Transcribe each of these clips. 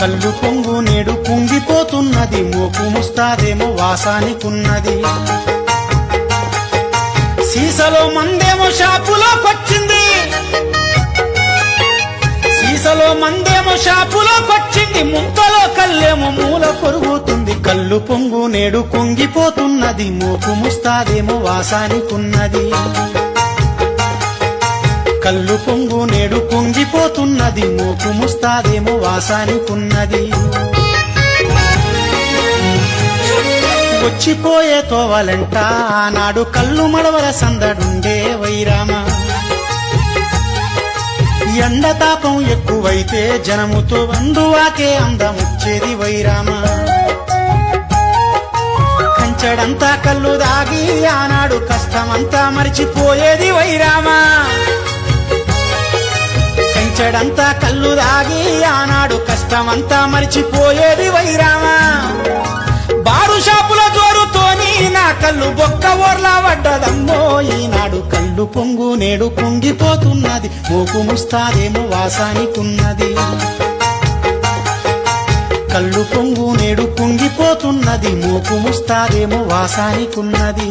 కళ్ళు పొంగు నేడు కుంగిపోతున్నది మోపు ముస్తాదేమో వాసానికున్నది. సీసలో మందేమో షాపులో షాపులోకొచ్చింది సీసలో మందేమో షాపులో షాపులోకొచ్చింది ముంతలో కళ్ళేమో మూల కొరుగుతుంది. కళ్ళు పొంగు నేడు పొంగిపోతున్నది. మోపు ముస్తాదేమో వాసానికున్నది. కళ్ళు పొంగు నేడు పొంగిపోతున్నది మోపు ముస్తాదేమో వాసానికున్నది. వచ్చిపోయే తోవలంట ఆనాడు కళ్ళు మడవల సందడుండే వైరామ. ఎండతాపం ఎక్కువైతే జనముతో వందువాకే అందముచ్చేది వైరామ. కంచడంతా కళ్ళు దాగి ఆనాడు కష్టమంతా మరిచిపోయేది వైరామ. చెడంతా కళ్ళు దాగి ఆనాడు కష్టమంతా మరిచిపోయేది వైరామా. బారు షాపుల జోరుతోని నా కళ్ళు బొక్క ఓర్లా పడ్డదమ్మో ఈనాడు కళ్ళు పొంగు నేడు కుంగిపోతున్నది మోకు ముస్తాదేమో వాసానికున్నది. కళ్ళు పొంగు నేడు పొంగిపోతున్నది మోకు ముస్తాదేమో వాసానికున్నది.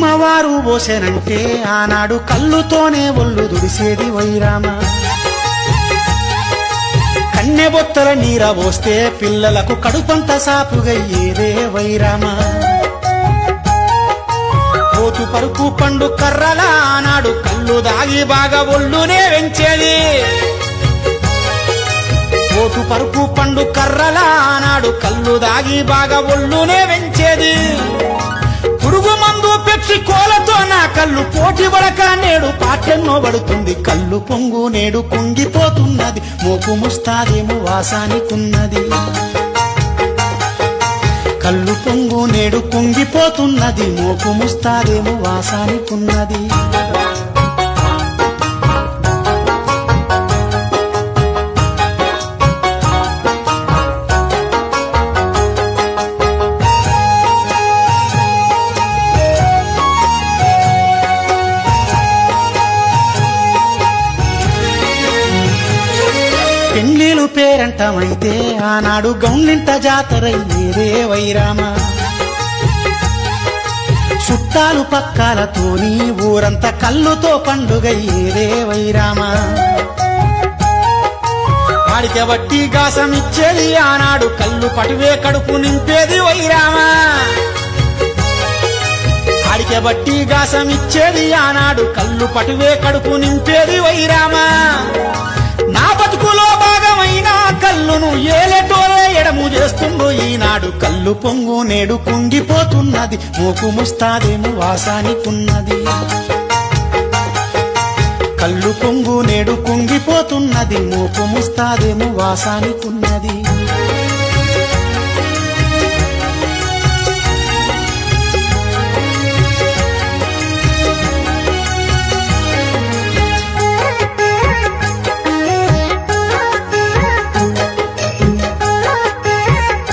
అమ్మవారు పోసెనంటే ఆనాడు కళ్ళుతోనే ఒళ్ళు దుడిసేది వైరామ. కన్నెబొత్తల నీర పోస్తే పిల్లలకు కడుపంత సాపుగయ్యేదే వైరామ. పోతు పరుపు పండు కర్రల ఆనాడు కళ్ళు దాగి బాగా ఒళ్ళునే వెంచేది. పోతు పరుపు పండు కర్రల ఆనాడు కళ్ళు దాగి బాగా ఒళ్ళునే వెంచేది మందు కోలతో నా కళ్ళు పోటీ పడక నేడు పాటెన్నో పడుతుంది. కళ్ళు పొంగు నేడు కుంగిపోతున్నది. మోపు ముస్తాదేమో వాసానికున్నది. కళ్ళు పొంగు నేడు కుంగిపోతున్నది. మోపు ముస్తాదేమో వాసానికున్నది. పేర్లు పేరంటమైతే ఆనాడు గౌన్లింట జాతరయ్యేదే వైరామ. చుట్టాలు పక్కాలతోని ఊరంతా కళ్ళుతో పండుగయ్యేదే వైరామ. వాడికి వట్టి గాసం ఇచ్చేది ఆనాడు కళ్ళు పటువే కడుపు నింపేది వైరామా. ఆడికే బట్టి గాసం ఇచ్చేది ఆనాడు కళ్ళు పటువే కడుపు నింపేది వైరామా. నా బతుకులో భాగమైన కళ్ళును ఏలెటోలే ఎడము ఈనాడు. కళ్ళు పొంగు నేడు కుంగిపోతున్నది మూకు ముస్తాదేమో వాసానికున్నది. కళ్ళు పొంగు నేడు కుంగిపోతున్నది మూకు ముస్తాదేమో వాసానికున్నది.